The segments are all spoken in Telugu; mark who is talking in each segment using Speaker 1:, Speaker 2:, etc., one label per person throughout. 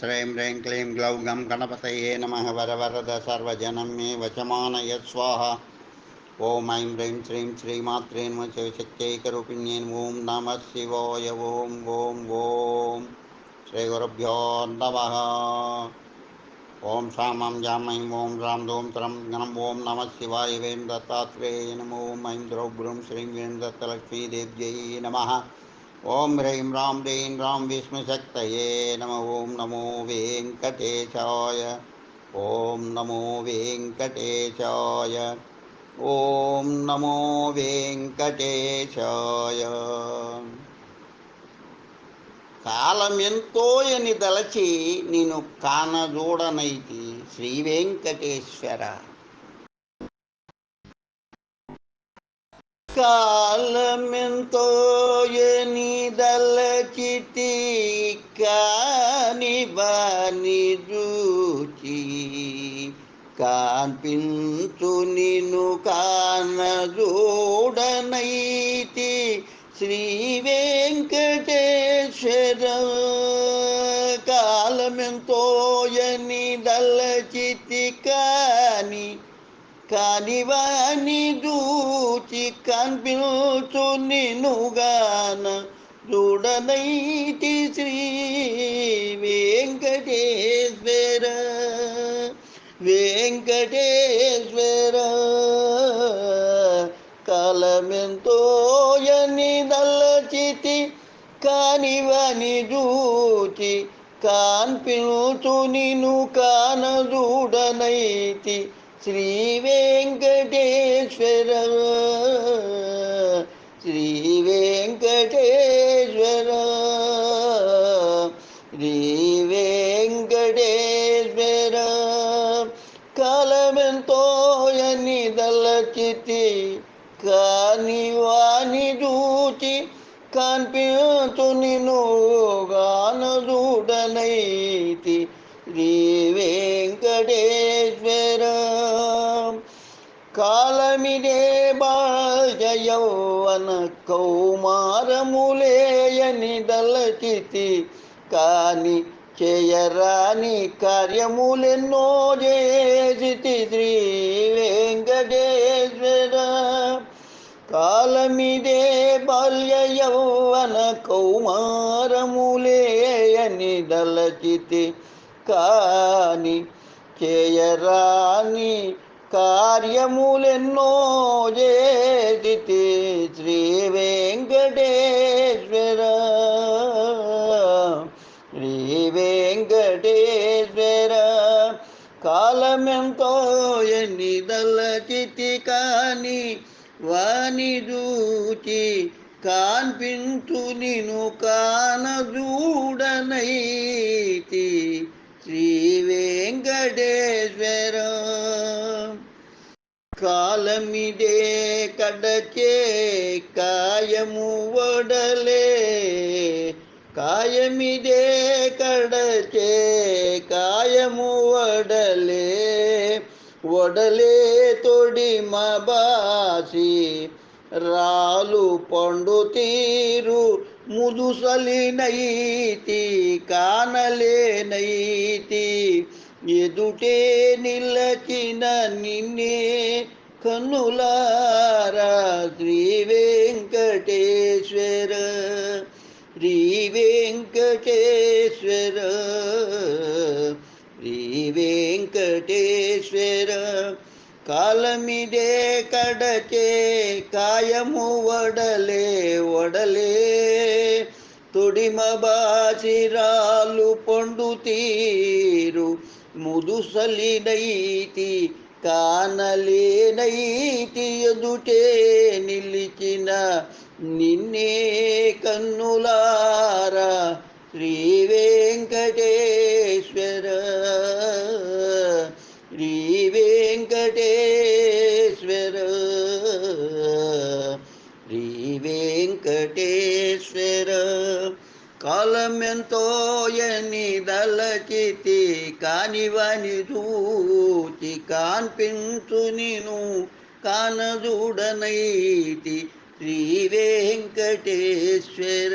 Speaker 1: श्रीं ह्रीं क्लीं ग्लौं गं गणपतये नमः वरवरद सर्वजनं मे वचमानय स्वाहा ॐ ऐं ह्रीं श्रीं श्रीमात्रे नमः शिवशक्त्यैकरूपिण्यै ॐ नमः शिवाय ॐ ॐ ॐ श्रीगुरुभ्यो नमः। ॐ शामं जामैं ॐ रां दों त्रं गणं ॐ नमः शिवाय वें दत्तात्रेय नमो ऐं द्रौभ्रूं श्रीं वें दत्तलक्ष्मीदेव्यै नमः। ఓం హ్రీం రాం రీం రాం విష్ణుశక్తయే నమ ఓం నమో వెంకటేశాయ. ఓం నమో వెంకటేశాయ. ఓం నమో వెంకటేశాయ. కాలం ఎంతో అని దలచి నేను కానజూడనైతి శ్రీ వెంకటేశ్వర. ఎంతో పోయే దలచితి కాని బాని రూచి కాన్పించు నిన్ను కానజూడనైతి శ్రీ కానివాని దూచి కనిపించు నిన్నుగాన చూడనైతి శ్రీ వెంకటేశ్వర వెంకటేశ్వర. కలమెంతోయని దల్లచితి కానివని దూచి కాన్పించు నిన్ను కాన చూడనైతి శ్రీ వెంకటేశ్వర శ్రీ వెంకటేశ్వర శ్రీ వెంకటేశ్వర కాలమెంతో ఎన్ని దల్లచితి కాని వాని చూచి కనిపించు నిన్ను గాన చూడనైతి శ్రీ వెంకటేశ్వర కాలమిదే బాజయౌవన కౌమారములేయని దళచితి కాని చేయరాని కార్యములెన్నో చేసితి శ్రీ వెంకటేశ్వర కాలమిదే బాల్య యౌవన కౌమారములేయని దళచితి కాని చేయరాని కార్యములెన్నో చేతి శ్రీ వెంకటేశ్వర. శ్రీ వెంకటేశ్వర కాలమెంతో ఎన్ని దళచితి కాని వాని చూచి కాన్పించు నిను కాన చూడనైతి శ్రీ వెంకటేశ్వర కాలమిడే కడచే కాయము వడలే కాయమిదే కడచే కాయము వడలే వడలే తొడి మబాసి రాలు పండు తీరు ముదుసలినైతి కానలేనైతి ఎదుటే నిలచిన నిన్నే కన్నులారా శ్రీ వెంకటేశ్వర శ్రీ వెంకటేశ్వర శ్రీ వెంకటేశ్వర కాలమిదే కడచే కాయము వడలే వడలే తొడిమ బాసిరాలు పండు తీరు ముదుసలినైతి కానలేనైతి ఎదుటే నిలిచిన నిన్నే కన్నులారా శ్రీ వెంకటేశ్వర కానివని చూచి కాన్పించు నిను కానజూడనైతి శ్రీ వెంకటేశ్వర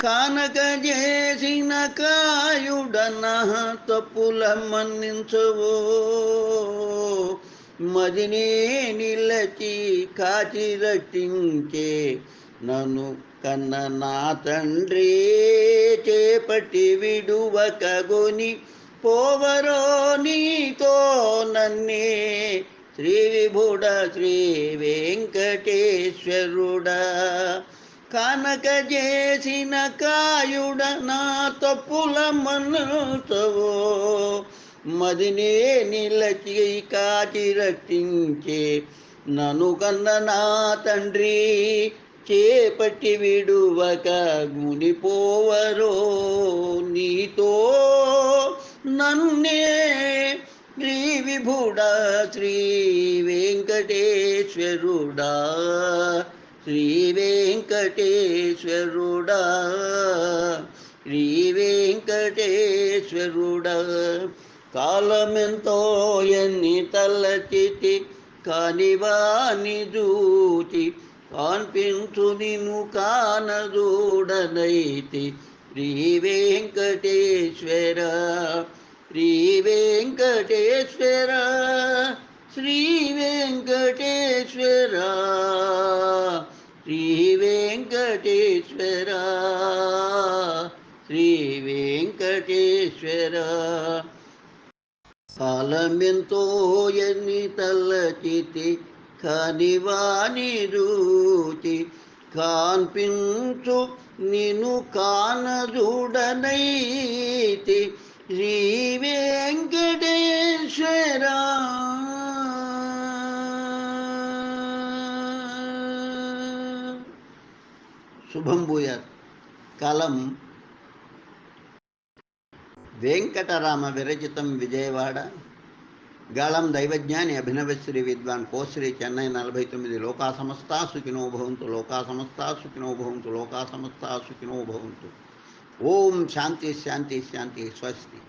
Speaker 1: కానక చేసిన కాయుడన తప్పుల మన్నించవో. మదినే నిలచి కాచి రక్షించే నన్ను కన్న నా తండ్రి చేపట్టి విడువకగొని పోవరో నీతో నన్నే శ్రీ విభుడ శ్రీ వెంకటేశ్వరుడ కనక చేసిన కాయుడ నా తప్పుల మనసవో మదినే నిలచి కాచి రక్షించే నను కన్న నా తండ్రి చేపట్టి విడువక గునిపోవరో పోవరో నన్నే. శ్రీ విభుడ శ్రీ వెంకటేశ్వరుడా. శ్రీ వెంకటేశ్వరుడా. శ్రీ వెంకటేశ్వరుడా. కాలమెంతో ఎన్ని తలచితి కానివాని దూచి కాన్పించు నిన్ను కానదూడనైతి. శ్రీ వెంకటేశ్వర. శ్రీ వెంకటేశ్వర శ్రీ వెంకటేశ్వర శ్రీ వెంకటేశ్వర శ్రీ వెంకటేశ్వర కాలమెంతో ఎన్ని తల్లచితి కనివాని రూచి కాన్పించు నిన్ను కానజూడనైతి శ్రీ వెంకటేశ్వర. శుభం భూయాత్. కలం వెంకటరామ విరచితం విజయవాడ. గాళం దైవజ్ఞాని అభినవశ్రీ విద్వాన్ కోశ్రీ చెన్నై నలభై తొమ్మిది లోకా సమస్త సుఖినో భవంతు లోకా సమస్త సుఖినో భవంతు లోకా సమస్త సుఖినో భవంతు. ओम शांति शांति शांति स्वस्ति।